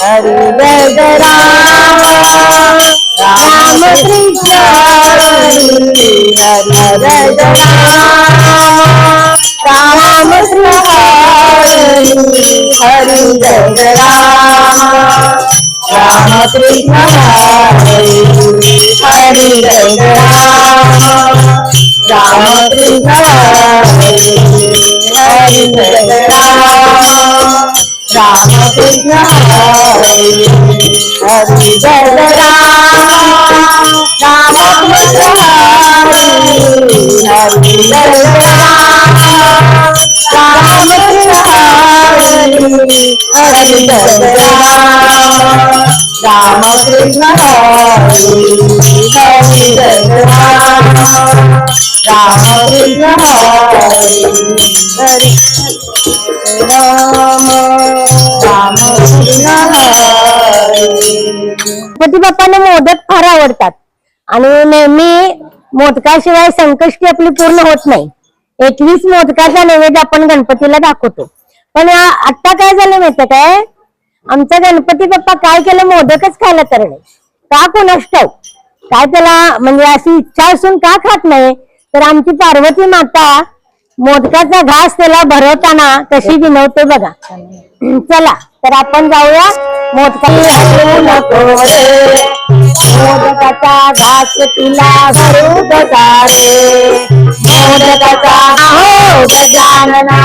हरिवद राम राम कृष्ण हरिवद राम राम राम राम कृष्ण हरिवद राम राम कृष्ण कृष्ण हरि जय राम राम कृष्ण हरि हरि जय राम राम कृष्ण हरि हरि जय राम राम कृष्ण हरि हरि जय राम राम कृष्ण हरि गणपती मोदक फार आवडतात. आणि नेहमी मोदकाशिवाय संकष्टी आपली पूर्ण होत नाही. एकवीस मोदकाचा नैवेद्य आपण गणपतीला दाखवतो. पण आता काय झालं माहितीये काय? आमचा गणपती बाप्पा काय केलं? मोदकच खायला तर नाही का कोणास काय त्याला म्हणजे अशी इच्छा असून का खात नाही? तर आमची पार्वती माता मोदकाचा घास त्याला भरवताना कशी विनवते बघा. चला तर आपण जाऊया. मोटकलून कोरे मोद कचा घास पिला भरू बजारे मोद कचा हो गजानना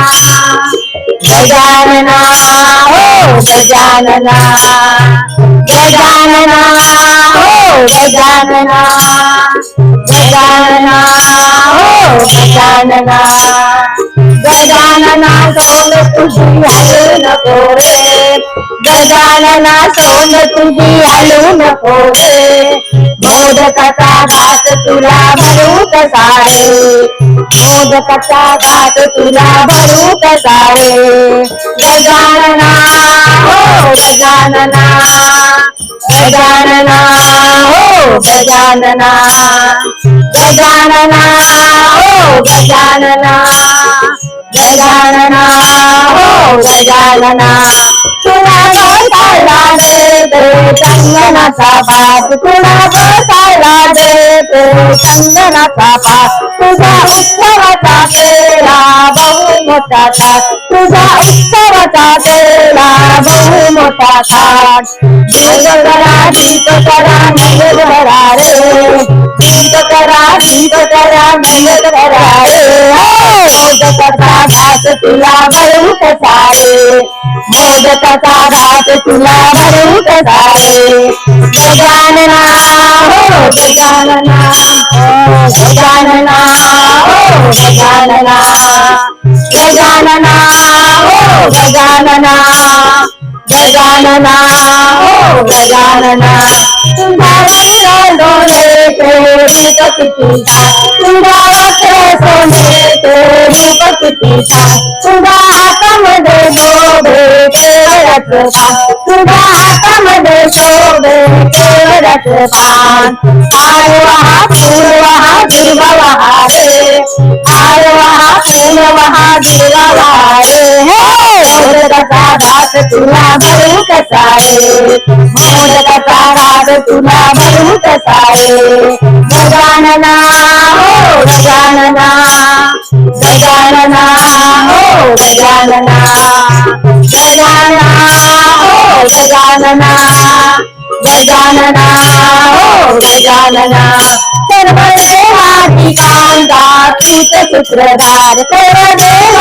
गजानना हो गजानना गजानना हो गजानना गजानना हो गजानना गजानना सोल खुशी हर न कोरे गजानना सोन तुझी हलू नको रे मोदकाचा घात तुला भरू कसा रे मोदकाचा घात तुला भरू कसा रे गजानना, हो गजानना। गजानना, हो गजानना। गजानना, हो गजानना। गजानना, हो गजानना। चंदनाचा पाठ तुला बसायला देते चंदनाचा पाठ तुझा उत्सवाचा केला बहु मोठा थाट तुझा उत्सवाचा केला बहु मोठा थाट दीप करा दीप करा नयन भरा रे दीप करा दीप करा नयन भरा रे मोदकाचा घात तुला भरू कसा रे मग हो गजानना हो गजानना हो गजानना गजानना हो गजानना गजानना हो गजानना तुझा डोळे सोने प्रेमी कितीचा तुझा रख दुर्गा रख पान वहाँ फूल वहाँ दुर्गा वहाँ रे आय वहाँ तुला मरु कसारे मोर कथा रात तुला मरु कसारे गजानना हो गजानना गजानना हो गजानना गजानना गजानना, ओ गजानना। सर्वदेवाधिकान्ता सूतसूत्रधार सर्वदेवाधिकान्ता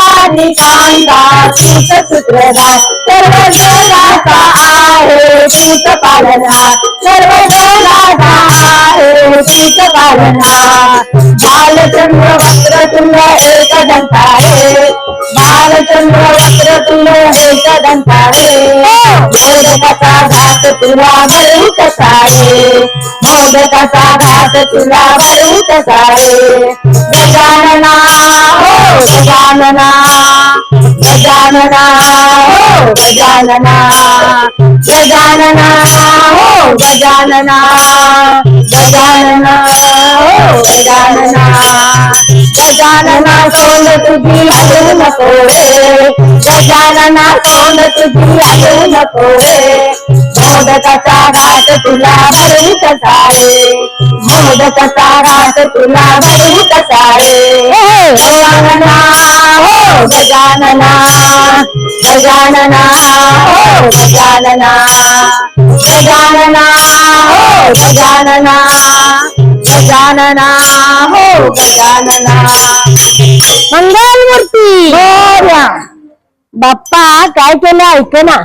सूतसूत्रधार सर्वजगाता आहे सूतपालना सर्वजगाता आहे सूतपालना बालचंद्र वक्रतुंड एकदंता रे बालचंद्र वक्रतुंड एकदंता रे दंतारे मोदकाचा घात तुला भरू कसा रे मोदकाचा घात तुला भरू कसा रे गजानना हो गजानना गजानना हो गजानना गजानना हो गजानना गजानना हो गजानना गजानना सोंड तुझी लागू नको रे गजानना सोंड तुझी लागू नको रे मोदकाचा घाट तुला भरू कसा रे मोदकाचा घाट तुला भरू कसा रे गजानना हो गजानना गजानना हो गजानना गजानना हो गजानना गजानना हो गजानना मंगल मूर्ती बाप्पा काय केलं? ऐक ना.